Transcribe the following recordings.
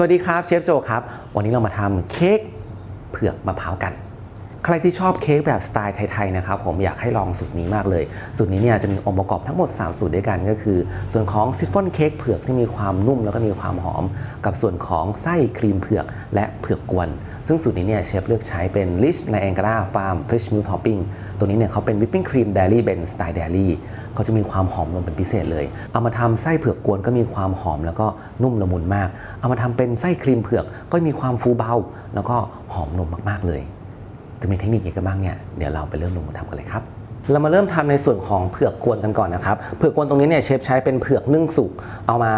สวัสดีครับเชฟโจครับ วันนี้เรามาทำเค้กเผือกมะพร้าวกัน ใครที่ชอบเค้กแบบสไตล์ไทยๆนะครับผมอยากให้ลองสูตรนี้มากเลย สูตรนี้เนี่ยจะมีองค์ประกอบทั้งหมด 3 สูตรด้วยกันก็คือ ส่วนของซิฟฟ่อนเค้กเผือกที่มีความนุ่มแล้วก็มีความหอม กับส่วนของไส้ครีมเผือกและเผือกกวน ซึ่งสูตรนี้เนี่ยเชฟเลือกใช้เป็น Rich n i a g a r a Farm Fresh Milk Topping ตัวนี้เนี่ยเขาเป็นวิปปิ้งครีมเดลี่เบนสไตล์เดลี่ เขาจะมีความหอมนมเป็นพิเศษเลย เอามาทำไส้เผือกกวนก็มีความหอมแล้วก็นุ่มละมุนมาก เอามาทำเป็นไส้ครีมเผือกก็มีความฟูเบา แล้วก็หอมนมมากๆเลยจะมีเทคนิคยังไงบ้างเนี่ยเดี๋ยวเราไปเริ่มลงมือทำกันเลยครับเรามาเริ่มทำในส่วนของเผือกกวนกันก่อนนะครับ เผือกกวนตรงนี้เนี่ยเชฟใช้เป็นเผือกนึ่งสุก เอามา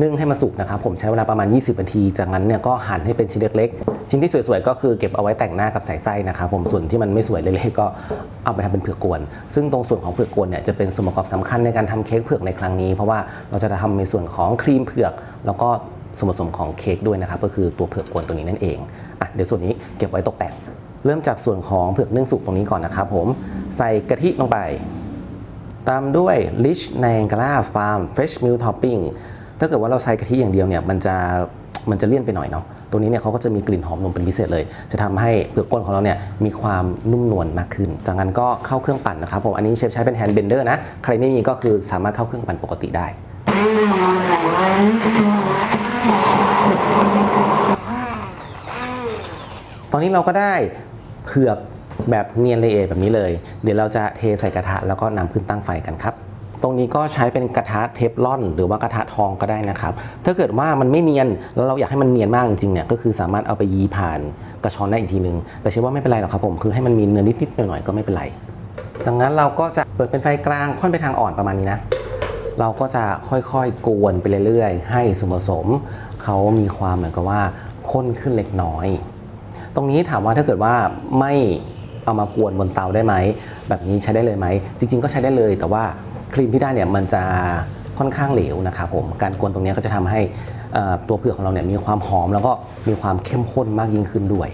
นึ่งให้มันสุกนะครับผมใช้เวลาประมาณ 20นาที จากนั้นเนี่ยก็หั่นให้เป็นชิ้นเล็กๆ ชิ้นที่สวยๆ ก็คือเก็บเอาไว้แต่งหน้ากับใส่ไส้นะครับผมส่วนที่มันไม่สวยเล็กๆก็เอาไปทำเป็นเผือกกวน ซึ่งตรงส่วนของเผือกกวนเนี่ยจะเป็นส่วนประกอบสำคัญในการทำเค้กเผือกในครั้งนี้ เพราะว่าเราจะทำในส่วนของครีมเผือก แล้วก็ส่วนผสมของเค้กด้วยนะครับก็คือตัวเผือกกวนตัวนี้นั่นเองอะเดี๋ยวส่วนนี้เก็บไว้ตกแต่งเริ่มจากส่วนของเผือกนึ่งสุกตรงนี้ก่อนนะครับผมใส่กะทิลงไป ตามด้วย Rich n a g a r a Farm Fresh Milk Topping ถ้าเกิดว่าเราใส่กะทิอย่างเดียวเนี่ยมันจะมันจะเลี่ยนไปหน่อยเนาะตรงนี้เนี่ยเขาก็จะมีกลิ่นหอมนมเป็นพิเศษเลย จะทำให้เปลือกก้นของเราเนี่ยมีความนุ่มนวลมากขึ้น จากนั้นก็เข้าเครื่องปั่นนะครับผม อันนี้เชฟใช้เป็นแฮนด์เบนเดอร์นะ ใครไม่มีก็คือสามารถเข้าเครื่องปั่นปกติได้ ตอนนี้เราก็ได้เผือกแบบเนียนละเอียดแบบนี้เลย เดี๋ยวเราจะเทใส่กระทะแล้วก็นำขึ้นตั้งไฟกันครับ ตรงนี้ก็ใช้เป็นกระทะเทฟลอน หรือว่ากระทะทองก็ได้นะครับ ถ้าเกิดว่ามันไม่เนียนแล้วเราอยากให้มันเนียนมากจริงๆเนี่ยก็คือสามารถเอาไปยีผ่านกระชอนได้อีกทีนึง แต่เชื่อว่าไม่เป็นไรหรอกครับผมคือให้มันมีเนื้อนิดๆหน่อยๆก็ไม่เป็นไรดังนั้นเราก็จะเปิดเป็นไฟกลางค่อนไปทางอ่อนประมาณนี้นะเราก็จะค่อยๆ กวนไปเรื่อยๆ ให้ส่วนผสมเขามีความเหมือนกับว่าข้นขึ้นเล็กน้อย ตรงนี้ถามว่าถ้าเกิดว่าไม่เอามากวนบนเตาได้ไหม แบบนี้ใช้ได้เลยไหม จริงๆก็ใช้ได้เลยแต่ว่า ครีมที่ได้เนี่ยมันจะค่อนข้างเหลวนะครับผมการกวนตรงนี้ก็จะทำให้ตัวเผือกของเราเนี่ยมีความหอมแล้วก็มีความเข้มข้นมากยิ่งขึ้นด้วย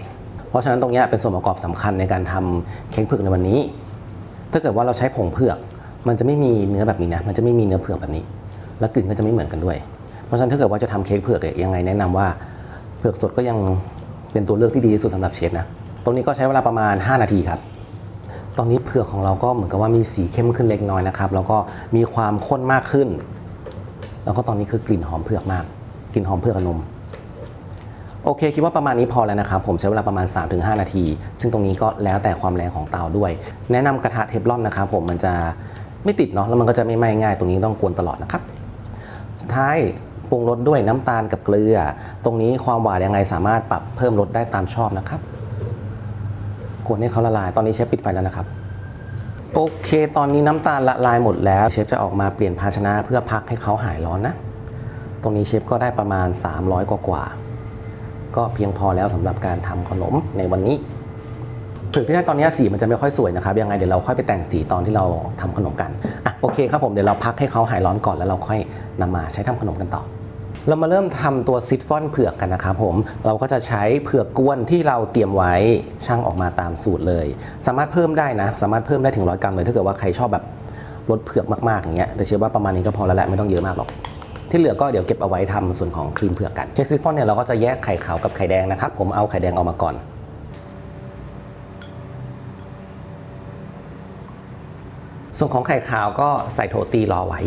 เพราะฉะนั้นตรงนี้เป็นส่วนประกอบสำคัญในการทำเค้กเผือกในวันนี้ ถ้าเกิดว่าเราใช้ผงเผือก มันจะไม่มีเนื้อแบบนี้นะมันจะไม่มีเนื้อเผือกแบบนี้ แล้วกลิ่นก็จะไม่เหมือนกันด้วย เพราะฉะนั้นถ้าเกิดว่าจะทำเค้กเผือกยังไงแนะนำว่าเผือกสดก็ยังเป็นตัวเลือกที่ดีที่สุดสำหรับเชฟนะตรงนี้ก็ใช้เวลาประมาณ 5 นาทีครับ ตอนนี้เผือกของเราก็เหมือนกับว่ามีสีเข้มขึ้นเล็กน้อยนะครับแล้วก็มีความข้นมากขึ้น แล้วก็ตอนนี้คือกลิ่นหอมเผือกมากกลิ่นหอมเผือกกับนมโอเคคิดว่าประมาณนี้พอแล้วนะครับ ผมใช้เวลาประมาณ 3-5 นาที ซึ่งตรงนี้ก็แล้วแต่ความแรงของเตาด้วย แนะนำกระทะเทฟลอนนะครับผมมันจะไม่ติดเนาะแล้วมันก็จะไม่ไหม้ง่าย ตรงนี้ต้องกวนตลอดนะครับ สุดท้ายปรุงรสด้วยน้ำตาลกับเกลือ ตรงนี้ความหวานยังไงสามารถปรับเพิ่มรสได้ตามชอบนะครับ กวนให้เขาละลาย ตอนนี้เชฟปิดไฟแล้วนะครับ โอเค ตอนนี้น้ำตาลละลายหมดแล้ว เชฟจะออกมาเปลี่ยนภาชนะเพื่อพักให้เขาหายร้อนนะ ตรงนี้เชฟก็ได้ประมาณ 300 กว่ากว่า ก็เพียงพอแล้วสำหรับการทำขนมในวันนี้เผือกที่ได้ตอนนี้สีมันจะไม่ค่อยสวยนะครับ ยังไงเดี๋ยวเราค่อยไปแต่งสีตอนที่เราทำขนมกัน อะโอเคครับผมเดี๋ยวเราพักให้เขาหายร้อนก่อนแล้วเราค่อยนำมาใช้ทำขนมกันต่อ เรามาเริ่มทำตัวซิฟฟอนเผือกกันนะครับผม เราก็จะใช้เผือกกวนที่เราเตรียมไว้ช่างออกมาตามสูตรเลย สามารถเพิ่มได้นะ สามารถเพิ่มได้ถึงร้อยกรัมเลยถ้าเกิดว่าใครชอบแบบรสเผือกมากๆอย่างเงี้ยแต่เชื่อว่าประมาณนี้ก็พอแล้วแหละไม่ต้องเยอะมากหรอกที่เหลือก็เดี๋ยวเก็บเอาไว้ทำส่วนของครีมเผือกกันเคซิฟฟอนเนี่ยเราก็จะแยกไข่ขาวกับไข่แดงนะครับผมเอาไข่แดงออกมาก่อนส่วนของไข่ขาวก็ใส่โถตีรอไว้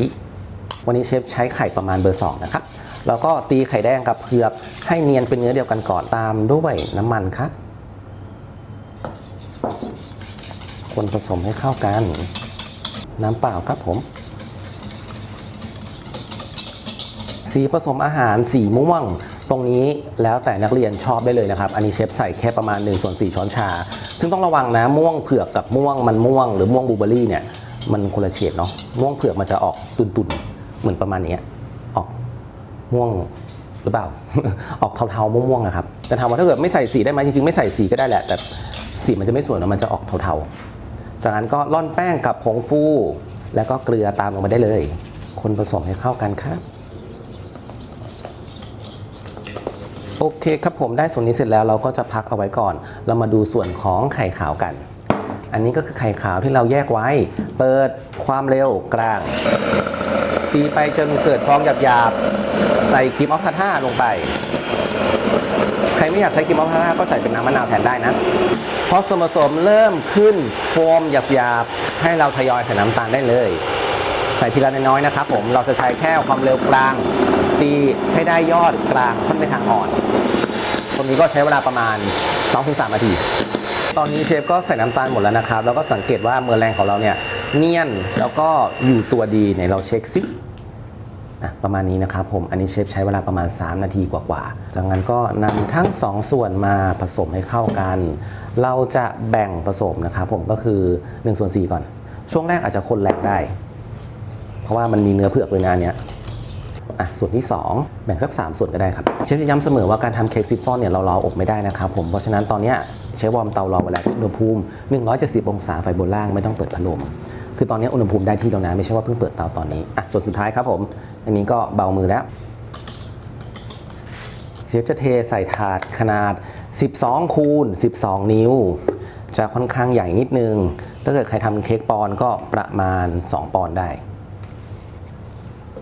วันนี้เชฟใช้ไข่ประมาณเบอร์ 2 นะครับ แล้วก็ตีไข่แดงกับเผือกให้เนียนเป็นเนื้อเดียวกันก่อนตามด้วยน้ำมันครับ คนผสมให้เข้ากัน น้ำเปล่าครับผม สีผสมอาหารสีม่วงตรงนี้แล้วแต่นักเรียนชอบได้เลยนะครับ อันนี้เชฟใส่แค่ประมาณ1ส่วน4ช้อนชา ซึ่งต้องระวังนะม่วงเผือกกับม่วงมันม่วงหรือม่วงบูเบอรี่เนี่ยมันคนละเฉดเนาะม่วงเผือกมันจะออกตุนๆเหมือนประมาณนี้ ม่วงหรือเปล่า ออกเทาๆม่วงๆอะครับ แต่ถามว่าถ้าเกิดไม่ใส่สีได้ไหมจริงๆไม่ใส่สีก็ได้แหละ แต่สีมันจะไม่สวยนะมันจะออกเทาๆ จากนั้นก็ร่อนแป้งกับผงฟู แล้วก็เกลือตามลงมาได้เลย คนผสมให้เข้ากันครับ โอเคครับผมได้ส่วนนี้เสร็จแล้วเราก็จะพักเอาไว้ก่อน เรามาดูส่วนของไข่ขาวกัน อันนี้ก็คือไข่ขาวที่เราแยกไว้ เปิดความเร็วกลางตีไปจนเกิดฟองหยาบๆ ใส่ครีมออฟทาท่าลงไป ใครไม่อยากใช้กรีมอคค่าก็ใส่เป็นน้ำมะนาวแทนได้นะพอส่วนผสมเริ่มขึ้นโฟมหยาบๆให้เราทยอยใส่น้ำตาลได้เลย ใส่ทีละน้อยๆนะครับ ผมเราจะใช้แค่ความเร็วกลางตีให้ได้ยอดกลางค่อนไปทางอ่อนตรงนี้ก็ใช้เวลาประมาณ 2-3 นาที ตอนนี้เชฟก็ใส่น้ำตาลหมดแล้วนะครับ แล้วก็สังเกตว่าเมอร์แรงของเราเนี่ยเนียนแล้วก็อยู่ตัวดีไหนเราเช็คซิ อะประมาณนี้นะครับผมอันนี้เชฟใช้เวลาประมาณ 3 นาทีกว่าๆจากนั้นก็นำทั้ง 2 ส่วนมาผสมให้เข้ากัน เราจะแบ่งผสมนะครับผมก็คือ1ส่วน4ก่อน ช่วงแรกอาจจะคนแรงได้ เพราะว่ามันมีเนื้อเผือกเลยนะอันเนี้ยอะส่วนที่ 2 แบ่งสัก 3 ส่วนก็ได้ครับ เชฟจะย้ำเสมอว่าการทำเค้กซิฟฟอนเนี่ยเรารออบไม่ได้นะครับผมเพราะฉะนั้นตอนนี้เชฟวอร์มเตารอไว้แล้วที่อุณหภูมิ 170 องศาไฟบนล่างไม่ต้องเปิดพัดลม คือตอนนี้อุณหภูมิได้ที่แล้วนะไม่ใช่ว่าเพิ่งเปิดเตาตอนนี้อะส่วนสุดท้ายครับผม อันนี้ก็เบามือแล้วเชฟจะเทใส่ถาดขนาด 12 คูณ 12 นิ้ว จะค่อนข้างใหญ่นิดนึง ถ้าเกิดใครทำเค้กปอนก็ประมาณ 2 ปอนได้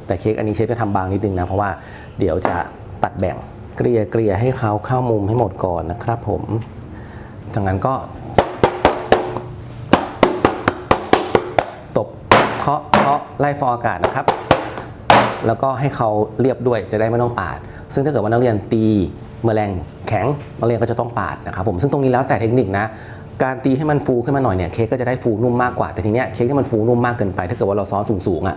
แต่เค้กอันนี้เชฟจะทำบางนิดนึงนะ เพราะว่าเดี๋ยวจะตัดแบ่งเกลี่ยเกลี่ยให้เขาเข้ามุมให้หมดก่อนนะครับผมจากนั้นก็ เคาะเคาะไล่ฟองอากาศนะครับ แล้วก็ให้เขาเรียบด้วยจะได้ไม่ต้องปาด ซึ่งถ้าเกิดว่านักเรียนตีแมลงแข็งนักเรียนก็จะต้องปาดนะครับผมซึ่งตรงนี้แล้วแต่เทคนิคนะการตีให้มันฟูขึ้นมาหน่อยเนี่ยเค้กก็จะได้ฟูนุ่มมากกว่าแต่ทีเนี้ยเค้กที่มันฟูนุ่มมากเกินไปถ้าเกิดว่าเราซ้อนสูงๆอะ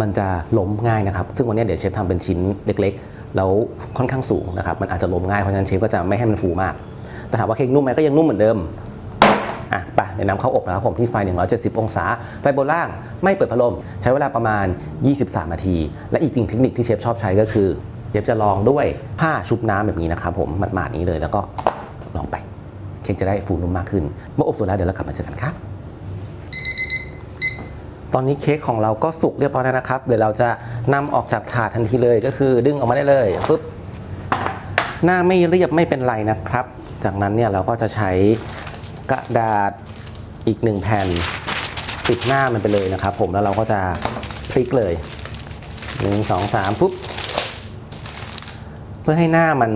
มันจะล้มง่ายนะครับ ซึ่งวันนี้เดี๋ยวเชฟทำเป็นชิ้นเล็ก ๆ แล้วค่อนข้างสูงนะครับมันอาจจะล้มง่ายเพราะฉะนั้นเชฟก็จะไม่ให้มันฟูมาก แต่ถามว่าเค้กนุ่มไหมก็ยังนุ่มเหมือนเดิม อะไปเดี๋ยวนำเข้าอบนะครับผมที่ไฟ 170 องศา ไฟบนล่างไม่เปิดพัดลม ใช้เวลาประมาณ 23 นาที และอีกหนึ่งเทคนิคที่เชฟชอบใช้ก็คือเชฟจะลองด้วยผ้าชุบน้ำแบบนี้นะครับผมหมาดๆนี้เลยแล้วก็ลองไป เค้กจะได้ฟูนุ่มมากขึ้น เมื่ออบเสร็จแล้วเดี๋ยวเรากลับมาเจอกันครับตอนนี้เค้กของเราก็สุกเรียบร้อยแล้วนะครับ เดี๋ยวเราจะนำออกจากถาดทันทีเลยก็คือดึงออกมาได้เลยปึ๊บหน้าไม่เรียบไม่เป็นไรนะครับ จากนั้นเนี่ยเราก็จะใช้ กระดาษอีกหนึ่งแผ่นปิดหน้ามันไปเลยนะครับ ผมแล้วเราก็จะพลิกเลยหนึ่งสองสามปุ๊บเพื่อให้หน้ามัน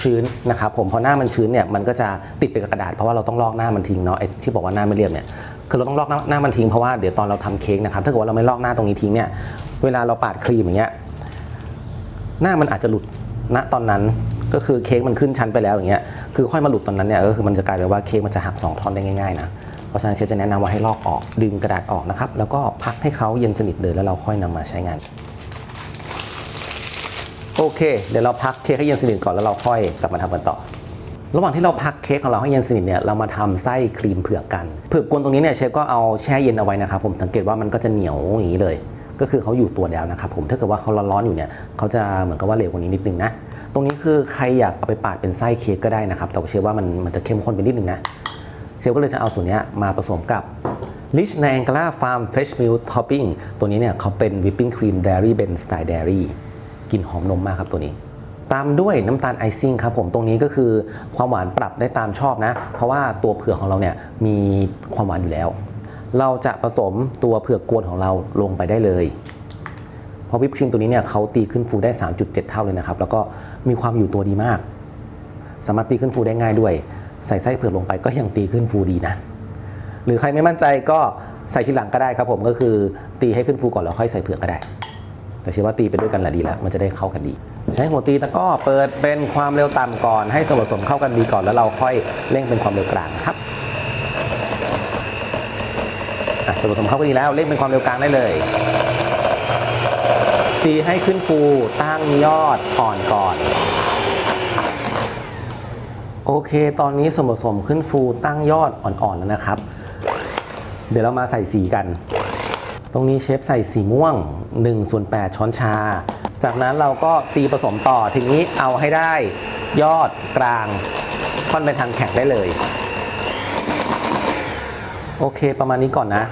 ชื้นนะครับ ผมพอหน้ามันชื้นเนี่ยมันก็จะติดไปกับกระดาษเพราะว่าเราต้องลอกหน้ามันทิ้งเนาะไอ้ที่บอกว่าหน้าไม่เรียบเนี่ยคือเราต้องลอกหน้าหน้ามันทิ้งเพราะว่าเดี๋ยวตอนเราทำเค้กนะครับถ้าเกิดว่าเราไม่ลอกหน้าตรงนี้ทิ้งเนี่ยเวลาเราปาดครีมอย่างเงี้ยหน้ามันอาจจะหลุด ณตอนนั้นก็คือเค้กมันขึ้นชั้นไปแล้วอย่างเงี้ยคือค่อยมาหลุดตอนนั้นเนี่ยก็คือมันจะกลายเป็นว่าเค้กมันจะหักสองท่อนได้ง่ายๆนะเพราะฉะนั้นเชฟจะแนะนำว่าให้ลอกออกดึงกระดาษออกนะครับแล้วก็พักให้เขาเย็นสนิทเลยแล้วเราค่อยนำมาใช้งานโอเค เดี๋ยวเราพักเค้กให้เย็นสนิทก่อนแล้วเราค่อยกลับมาทำกันต่อ ระหว่างที่เราพักเค้กของเราให้เย็นสนิทเนี่ยเรามาทำไส้ครีมเผือกกันเผือกกวนตรงนี้เนี่ยเชฟก็เอาแช่เย็นเอาไว้นะครับผมสังเกตว่ามันก็จะเหนียวอย่างนี้เลย ก็คือเขาอยู่ตัวแล้วนะครับผมถ้าเกิดว่าเขาร้อนๆอยู่เนี่ยเขาจะเหมือนกับว่าเหลวกว่านี้นิดนึงนะตรงนี้คือใครอยากเอาไปปาดเป็นไส้เค้กก็ได้นะครับ แต่เชื่อว่ามันมันจะเข้มข้นไปนิดนึงนะเชฟก็เลยจะเอาส่วนนี้มาผสมกับ Rich n a n g l a Farm Fresh Milk Topping ตัวนี้เนี่ยเขาเป็น Whipping Cream Dairy Ben Style Dairy กลิ่นหอมนมมากครับตัวนี้ ตามด้วยน้ำตาลไอซิ่งครับผมตรงนี้ก็คือความหวานปรับได้ตามชอบนะ เพราะว่าตัวเผือกของเราเนี่ยมีความหวานอยู่แล้ว เราจะผสมตัวเผือกกวนของเราลงไปได้เลยเพราะวิปครีมตัวนี้เนี่ยเขาตีขึ้นฟูได้ 3.7 เท่าเลยนะครับ แล้วก็มีความอยู่ตัวดีมาก สามารถตีขึ้นฟูได้ง่ายด้วย ใส่ไส้เผือกลงไปก็ยังตีขึ้นฟูดีนะ หรือใครไม่มั่นใจก็ใส่ทีหลังก็ได้ครับผมก็คือตีให้ขึ้นฟูก่อนแล้วค่อยใส่เผือกก็ได้ แต่เชื่อว่าตีไปด้วยกันแหละดีแล้วมันจะได้เข้ากันดี ใช้หัวตีตะก้อเปิดเป็นความเร็วต่ำก่อน ให้ส่วนผสมเข้ากันดีก่อนแล้วเราค่อยเร่งเป็นความเร็วกลางครับ ส่วนผสมเข้ากันดีแล้วเร่งเป็นความเร็วกลางได้เลยตีให้ขึ้นฟูตั้งยอดอ่อนก่อน โอเค ตอนนี้ส่วนผสมขึ้นฟูตั้งยอดอ่อนๆแล้วนะครับ เดี๋ยวเรามาใส่สีกัน ตรงนี้เชฟใส่สีม่วง1ส่วน8ช้อนชา จากนั้นเราก็ตีผสมต่อทีนี้เอาให้ได้ยอดกลางค่อนไปทางแข็งได้เลย โอเคประมาณนี้ก่อนนะ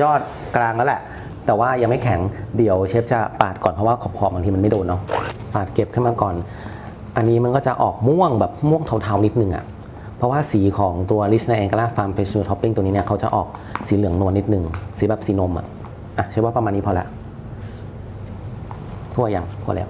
ยอดกลางแล้วแหละ แต่ว่ายังไม่แข็งเดี๋ยวเชฟจะปาดก่อนเพราะว่าขอบๆบางทีมันไม่โดนเนาะปาดเก็บขึ้นมาก่อน อันนี้มันก็จะออกม่วงแบบม่วงเทาๆนิดนึงอะ่ะเพราะว่าสีของตัว l i s n a a n g l a Farm Special Topping ตัวนี้เนี่ยเขาจะออกสีเหลืองนวลนิดนึงสีแบบสีนมอะ่ะอะใช่ว่าประมาณนี้พอละทั่วยังทั่วแล้ว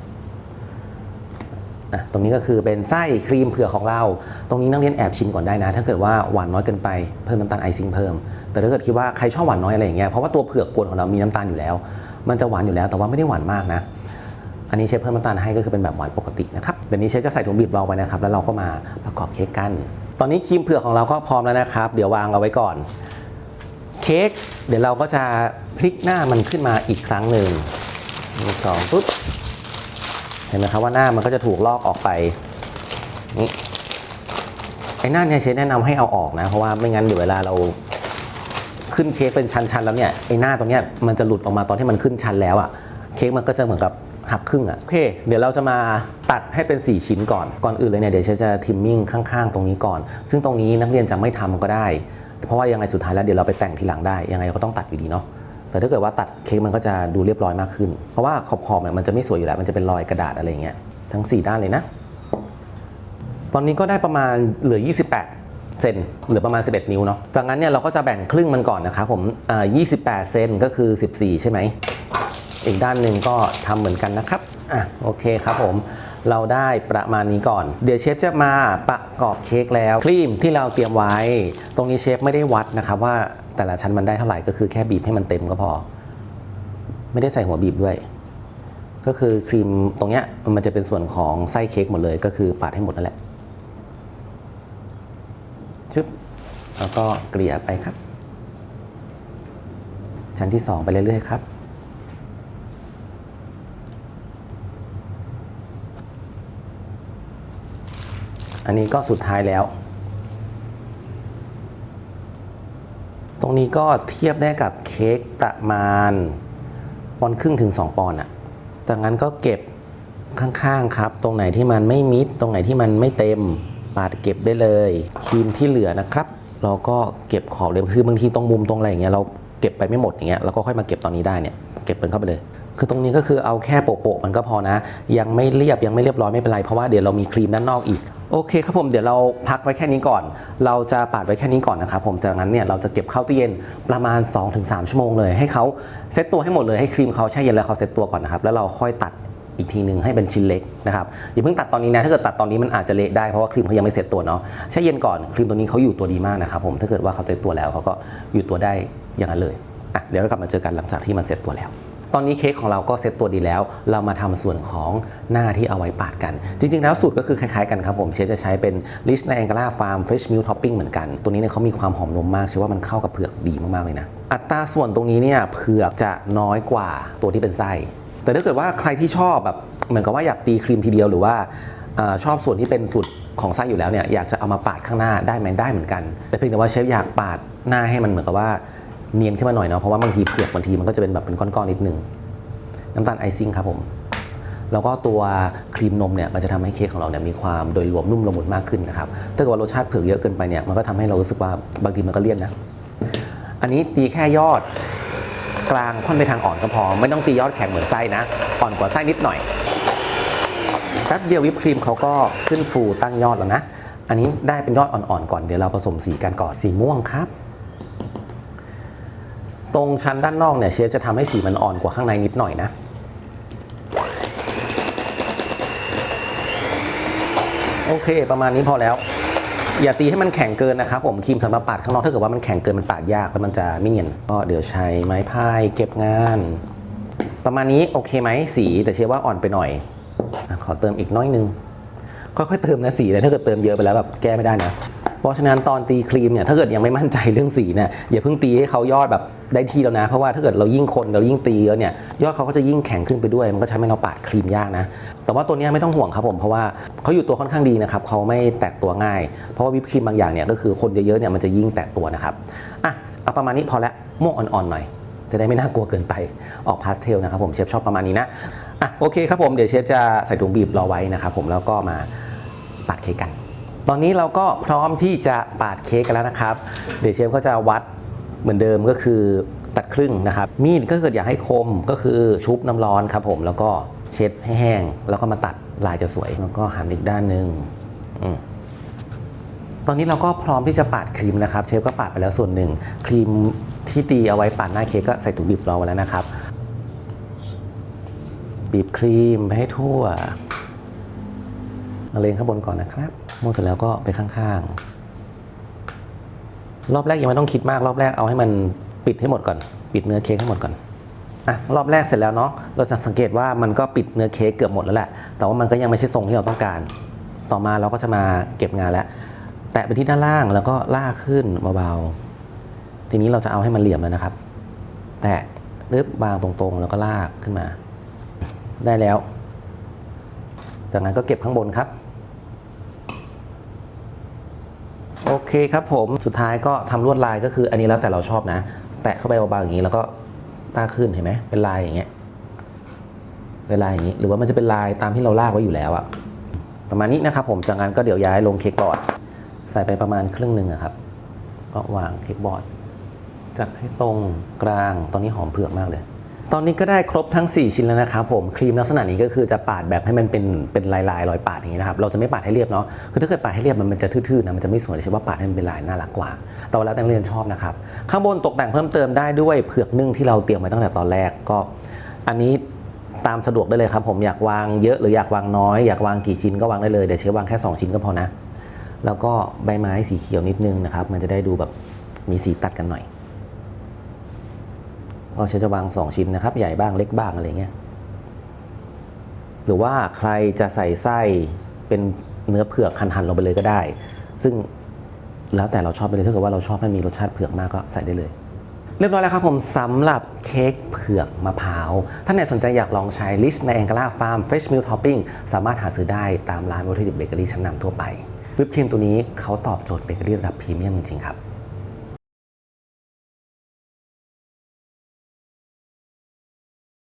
อะตรงนี้ก็คือเป็นไส้ครีมเผือกของเรา ตรงนี้นักเรียนแอบชิมก่อนได้นะ ถ้าเกิดว่าหวานน้อยเกินไปเพิ่มน้ำตาลไอซิ่งเพิ่ม แต่ถ้าเกิดคิดว่าใครชอบหวานน้อยอะไรอย่างเงี้ยเพราะว่าตัวเผือกกวนของเรามีน้ำตาลอยู่แล้ว มันจะหวานอยู่แล้วแต่ว่าไม่ได้หวานมากนะอันนี้เชฟเพิ่มน้ำตาลให้ก็คือเป็นแบบหวานปกตินะครับเดี๋ยวนี้เชฟจะใส่ถุงบีบเราไว้นะครับแล้วเราก็มาประกอบเค้กกัน ตอนนี้ครีมเผือกของเราก็พร้อมแล้วนะครับ เดี๋ยววางเอาไว้ก่อน เค้กเดี๋ยวเราก็จะพลิกหน้ามันขึ้นมาอีกครั้งหนึ่งหนึ่งสองปุ๊บ ห็นไหมครับว่าหน้ามันก็จะถูกลอกออกไปนี่ไอ้หน้าเนี่ยเชฟแนะนำให้เอาออกนะ เพราะว่าไม่งั้นเดี๋ยวเวลาเราขึ้นเค้กเป็นชั้นๆแล้วเนี่ยไอ้หน้าตรงเนี้ยมันจะหลุดออกมาตอนที่มันขึ้นชั้นแล้วอะเค้กมันก็จะเหมือนกับหักครึ่งอะโอเค เดี๋ยวเราจะมาตัดให้เป็น 4 ชิ้นก่อนก่อนอื่นเลยเนี่ยเดี๋ยวเชฟจะทิมมิ่งข้างๆ ตรงนี้ก่อน ซึ่งตรงนี้นักเรียนจะไม่ทำก็ได้ เพราะว่ายังไงสุดท้ายแล้วเดี๋ยวเราไปแต่งทีหลังได้ยังไงเราก็ต้องตัดอยู่ดีเนาะ แต่ถ้าเกิดว่าตัดเค้กมันก็จะดูเรียบร้อยมากขึ้น เพราะว่าขอบๆเนี่ยมันจะไม่สวยอยู่แล้ว มันจะเป็นรอยกระดาษอะไรเงี้ยทั้ง 4 ด้านเลยนะ ตอนนี้ก็ได้ประมาณเหลือ 28 เซนเหลือประมาณ 11 นิ้วเนาะจากนั้นเนี่ยเราก็จะแบ่งครึ่งมันก่อนนะครับผมอ่า28 เซนก็คือ 14 ใช่ไหม อีกด้านหนึ่งก็ทำเหมือนกันนะครับ อะโอเคครับผมเราได้ประมาณนี้ก่อน เดี๋ยวเชฟจะมาประกอบเค้กแล้ว ครีมที่เราเตรียมไว้ ตรงนี้เชฟไม่ได้วัดนะครับว่า แต่ละชั้นมันได้เท่าไหร่ก็คือแค่บีบให้มันเต็มก็พอ ไม่ได้ใส่หัวบีบด้วย ก็คือครีมตรงเนี้ยมันจะเป็นส่วนของไส้เค้กหมดเลย ก็คือปาดให้หมดนั่นแหละชึบแล้วก็เกลี่ยไปครับ ชั้นที่ 2 ไปเรื่อยๆครับอันนี้ก็สุดท้ายแล้ว ตรง นี้ก็เทียบได้กับเค้กประมาณปอนครึ่งถึง 2 ปอนอะจากนั้นก็เก็บข้างๆครับ ตรงไหนที่มันไม่มิด ตรงไหนที่มันไม่เต็มปาดเก็บได้เลยครีมที่เหลือนะครับ เราก็เก็บขอบเลยคือบางทีตรงมุมตรงอะไรอย่างเงี้ยเราเก็บไปไม่หมดอย่างเงี้ยเราก็ค่อยมาเก็บตอนนี้ได้เนี่ยเก็บมันเข้าไปเลย คือตรงนี้ก็คือเอาแค่โปะๆมันก็พอนะ ยังไม่เรียบยังไม่เรียบร้อยไม่เป็นไรเพราะว่าเดี๋ยวเรามีครีมด้านนอกอีกโอเคครับผมเดี๋ยวเราพักไว้แค่นี้ก่อน เราจะปาดไว้แค่นี้ก่อนนะครับผมจากนั้นเนี่ยเราจะเก็บเข้าตู้เย็นประมาณ 2-3 ชั่วโมงเลยให้เขาเซตตัวให้หมดเลยให้ครีมเขาแช่เย็นแล้วเขาเซตตัวก่อนนะครับแล้วเราค่อยตัดอีกทีหนึ่งให้เป็นชิ้นเล็กนะครับอย่าเพิ่งตัดตอนนี้นะถ้าเกิดตัดตอนนี้มันอาจจะเละได้เพราะว่าครีมเขายังไม่เสร็จตัวเนาะแช่เย็นก่อนครีมตัวนี้เขาอยู่ตัวดีมากนะครับผมถ้าเกิดว่าเขาเสร็จตัวแล้วเขาก็อยู่ตัวได้อย่างนั้นเลยอะเดี๋ยวเรากลับมาเจอกันหลังจากที่มันเสร็จตัวแล้ว ตอนนี้เค้กของเราก็เซตตัวดีแล้ว เรามาทำส่วนของหน้าที่เอาไว้ปาดกัน จริงๆ แล้วสูตรก็คือคล้ายๆกันครับผมเชฟจะใช้เป็น Rich n i a g a r a Farm Fresh Milk Topping เหมือนกัน ตัวนี้เนี่ยเขามีความหอมนมมากเชื่อว่ามันเข้ากับเผือกดีมากๆเลยนะ อัตราส่วนตรงนี้เนี่ยเผือกจะน้อยกว่าตัวที่เป็นไส้ แต่ถ้าเกิดว่าใครที่ชอบแบบเหมือนกับว่าอยากตีครีมทีเดียวหรือว่าอชอบส่วนที่เป็นสูตรของไส้อยู่แล้วเนี่ยอยากจะเอามาปาดข้างหน้าได้ไหมได้เหมือนกัน แต่เพียงแต่ว่าเชฟอยากปาดหน้าให้มันเหมือนกับว่า เนียนขึ้นมาหน่อยเนาะเพราะว่าบางทีเผือกบางทีมันก็จะเป็นแบบเป็นก้อนๆนิดนึงน้ำตาลไอซิ่งครับผมแล้วก็ตัวครีมนมเนี่ยมันจะทำให้เค้กของเราเนี่ยมีความโดยรวมนุ่มละมุนมากขึ้นนะครับถ้าเกิดว่ารสชาติเผือกเยอะเกินไปเนี่ยมันก็ทำให้เรารู้สึกว่าบางทีมันก็เลี่ยนนะ อันนี้ตีแค่ยอดกลางค่อนไปทางอ่อนก็พอ ไม่ต้องตียอดแข็งเหมือนไส้นะอ่อนกว่าไส้นิดหน่อยแป๊บเดียววิปครีมเขาก็ขึ้นฟูตั้งยอดแล้วนะ อันนี้ได้เป็นยอดอ่อนๆก่อนเดี๋ยวเราผสมสีกันก่อนสีม่วงครับ ตรงชั้นด้านนอกเนี่ยเชฟจะทำให้สีมันอ่อนกว่าข้างในนิดหน่อยนะโอเค ประมาณนี้พอแล้ว อย่าตีให้มันแข็งเกินนะครับผมครีมสำหรับปาดข้างนอกถ้าเกิดว่ามันแข็งเกินมันปาดยากแล้วมันจะไม่เนียนก็เดี๋ยวใช้ไม้พายเก็บงาน ประมาณนี้โอเคไหมสีแต่เชื่อว่าอ่อนไปหน่อยอขอเติมอีกน้อยนึงค่อยๆเติมนะสีเลยถ้าเกิดเติมเยอะไปแล้วแบบแก้ไม่ได้นะ เพราะฉะนั้นตอนตีครีมเนี่ยถ้าเกิดยังไม่มั่นใจเรื่องสีเนี่ยอย่าเพิ่งตีให้เขายอดแบบได้ที่แล้วนะ เพราะว่าถ้าเกิดเรายิ่งคนเรายิ่งตีแล้วเนี่ยยอดเขาก็จะยิ่งแข็งขึ้นไปด้วย มันก็ทำให้เราปาดครีมยากนะ แต่ว่าตัวนี้ไม่ต้องห่วงครับผมเพราะว่าเขาอยู่ตัวค่อนข้างดีนะครับเขาไม่แตกตัวง่าย เพราะว่าวิปครีมบางอย่างเนี่ยก็คือคนเยอะๆเนี่ยมันจะยิ่งแตกตัวนะครับอะเอาประมาณนี้พอละม่วงอ่อนๆหน่อย จะได้ไม่น่ากลัวเกินไปออกพาสเทลนะครับผมเชฟชอบประมาณนี้นะอะโอเคครับผมเดี๋ยวเชฟจะใส่ถุงบีบรอไว้นะครับผมแล้วก็มาปาดเค้กกัน ตอนนี้เราก็พร้อมที่จะปาดเค้กกันแล้วนะครับ เดี๋ยวเชฟก็จะวัดเหมือนเดิมก็คือตัดครึ่งนะครับ มีดก็เกิดอยากให้คมก็คือชุบน้ำร้อนครับผมแล้วก็เช็ดให้แห้ง แล้วก็มาตัดลายจะสวย แล้วก็หันอีกด้านหนึ่งอตอนนี้เราก็พร้อมที่จะปาดครีมนะครับ เชฟก็ปาดไปแล้วส่วนหนึ่ง ครีมที่ตีเอาไว้ปาดหน้าเค้กก็ใส่ถุงบีบรอไว้แล้วนะครับ บีบครีมไปให้ทั่วมาเลงข้างบนก่อนนะครับ ม้วนเสร็จแล้วก็ไปข้างๆ รอบแรกยังไม่ต้องคิดมากรอบแรกเอาให้มันปิดให้หมดก่อน ปิดเนื้อเค้กให้หมดก่อนอะรอบแรกเสร็จแล้วเนาะเราจะสังเกตว่ามันก็ปิดเนื้อเค้กเกือบหมดแล้วแหละ แต่ว่ามันก็ยังไม่ใช่ทรงที่เราต้องการ ต่อมาเราก็จะมาเก็บงานแล้ว แตะไปที่ด้านล่างแล้วก็ลากขึ้นเบาๆทีนี้เราจะเอาให้มันเหลี่ยมแล้วนะครับ แตะรึบบางตรงๆ แล้วก็ลากขึ้นมา ได้แล้ว จากนั้นก็เก็บข้างบนครับ โอเคครับผมสุดท้ายก็ทำลวดลายก็คืออันนี้แล้วแต่เราชอบนะ แตะเข้าไปเบาๆอย่างนี้แล้วก็ลากขึ้นเห็นไหมเป็นลายอย่างเงี้ยเป็นลายอย่างนี้ หรือว่ามันจะเป็นลายตามที่เราลากไว้อยู่แล้วอะประมาณนี้นะครับผมจากนั้นก็เดี๋ยวย้ายลงเค้กบอร์ดใส่ไปประมาณครึ่งหนึ่งอะครับ ก็วางเค้กบอร์ดจัดให้ตรงกลางตอนนี้หอมเผือกมากเลย ตอนนี้ก็ได้ครบทั้ง 4 ชิ้นแล้วนะครับผมครีมลักษณะนี้ก็คือจะปาดแบบให้มันเป็นเป็นลายลายรอยปาดอย่างนี้นะครับเราจะไม่ปาดให้เรียบเนาะคือถ้าเกิดปาดให้เรียบมันจะทื่อๆนะมันจะไม่สวยใช่ว่าปาดให้มันเป็นลายน่ารักกว่าแต่ว่าแล้วแต่นักเรียนชอบนะครับข้างบนตกแต่งเพิ่มเติมได้ด้วยเผือกนึ่งที่เราเตรียมไว้ตั้งแต่ตอนแรกก็ อันนี้ตามสะดวกได้เลยครับ ผมอยากวางเยอะหรืออยากวางน้อยอยากวางกี่ชิ้นก็วางได้เลยเดี๋ยวเชฟวางแค่ 2 ชิ้นก็พอนะ แล้วก็ใบไม้สีเขียวนิดนึงนะครับมันจะได้ดูแบบมีสีตัดกันหน่อย ก็เชฟจะวาง2ชิ้นนะครับ ใหญ่บ้างเล็กบ้างอะไรเงี้ยหรือว่าใครจะใส่ไส้เป็นเนื้อเผือกหั่นๆลงไปเลยก็ได้ ซึ่งแล้วแต่เราชอบไปเลยถ้าเกิดว่าเราชอบให้มีรสชาติเผือกมากก็ใส่ได้เลย เรียบร้อยแล้วครับผมสำหรับเค้กเผือกมะพร้าวท่านไหนสนใจอยากลองใช้ลิสในแองก l าฟาร์ม Fresh Milk Topping สามารถหาซื้อได้ตามร้านวัตถุดิบเบเกอรี่ชั้นนำทั่วไปวิปครีมตัวนี้เขาตอบโจทย์เบเกอรี่ระดับพรีเมียมจริงๆครับ